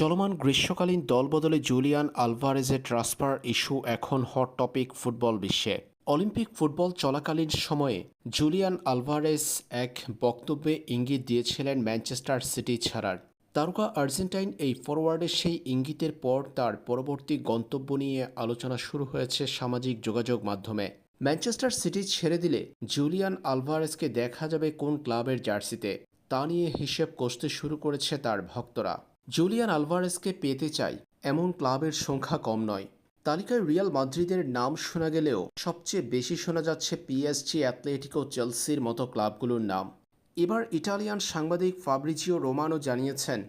চলমান গ্রীষ্মকালীন দলবদলে জুলিয়ান আলভারেজের ট্রান্সফার ইস্যু এখন হট টপিক ফুটবল বিশ্বে। অলিম্পিক ফুটবল চলাকালীন সময়ে জুলিয়ান আলভারেজ এক বক্তব্যে ইঙ্গিত দিয়েছিলেন ম্যানচেস্টার সিটি ছাড়ার। তারকা আর্জেন্টাইন এই ফরওয়ার্ডের সেই ইঙ্গিতের পর তার পরবর্তী গন্তব্য নিয়ে আলোচনা শুরু হয়েছে সামাজিক যোগাযোগ মাধ্যমে। ম্যানচেস্টার সিটি ছেড়ে দিলে জুলিয়ান আলভারেজকে দেখা যাবে কোন ক্লাবের জার্সিতে। তা নিয়ে হিসেব কষতে শুরু করেছে তার ভক্তরা। জুলিয়ান আলভারেসকে পেতে চাই এমন ক্লাবের সংখ্যা কম নয়। তালিকায় রিয়াল মাদ্রিদের নাম শোনা গেলেও সবচেয়ে বেশি শোনা যাচ্ছে পিএসজি অ্যাথলেটিকো চেলসির মতো ক্লাবগুলোর নাম। এবার ইটালিয়ান সাংবাদিক ফাব্রিজিও রোমানো জানিয়েছেন,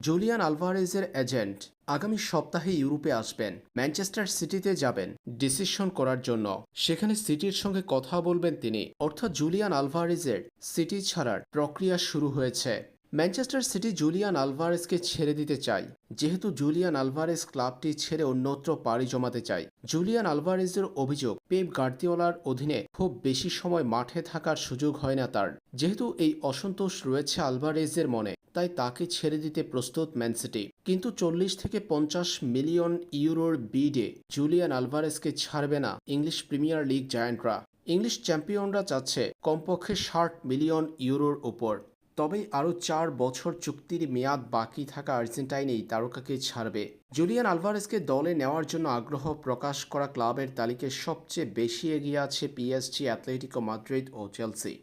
জুলিয়ান আলভারেজের এজেন্ট আগামী সপ্তাহে ইউরোপে আসবেন, ম্যানচেস্টার সিটিতে যাবেন ডিসিশন করার জন্য। সেখানে সিটির সঙ্গে কথা বলবেন তিনি। অর্থাৎ জুলিয়ান আলভারেজের সিটি ছাড়ার প্রক্রিয়া শুরু হয়েছে। ম্যানচেস্টার সিটি জুলিয়ান আলভারেসকে ছেড়ে দিতে চাই। যেহেতু জুলিয়ান আলভারেস ক্লাবটি ছেড়ে অন্যত্র পাড়ি জমাতে চায় জুলিয়ান আলভারেজের অভিযোগ, পেপ গার্দিওলার অধীনে খুব বেশি সময় মাঠে থাকার সুযোগ হয় না তার। যেহেতু এই অসন্তোষ রয়েছে আলভারেজের মনে, তাই তাকে ছেড়ে দিতে প্রস্তুত ম্যানসিটি কিন্তু চল্লিশ থেকে পঞ্চাশ মিলিয়ন ইউরোর বিডে জুলিয়ান আলভারেসকে ছাড়বে না ইংলিশ প্রিমিয়ার লিগ জায়ান্টরা। ইংলিশ চ্যাম্পিয়নরা চাচ্ছে কমপক্ষে ষাট মিলিয়ন ইউরোর উপর। তবে আরও চার বছর চুক্তির মেয়াদ বাকি থাকা আর্জেন্টাইন এই তারকাকে ছাড়বে। জুলিয়ান আলভারেসকে দলে নেওয়ার জন্য আগ্রহ প্রকাশ করা ক্লাবের তালিকায় সবচেয়ে বেশি এগিয়ে আছে পিএসজি অ্যাথলেটিকো মাদ্রিদ ও চেলসি।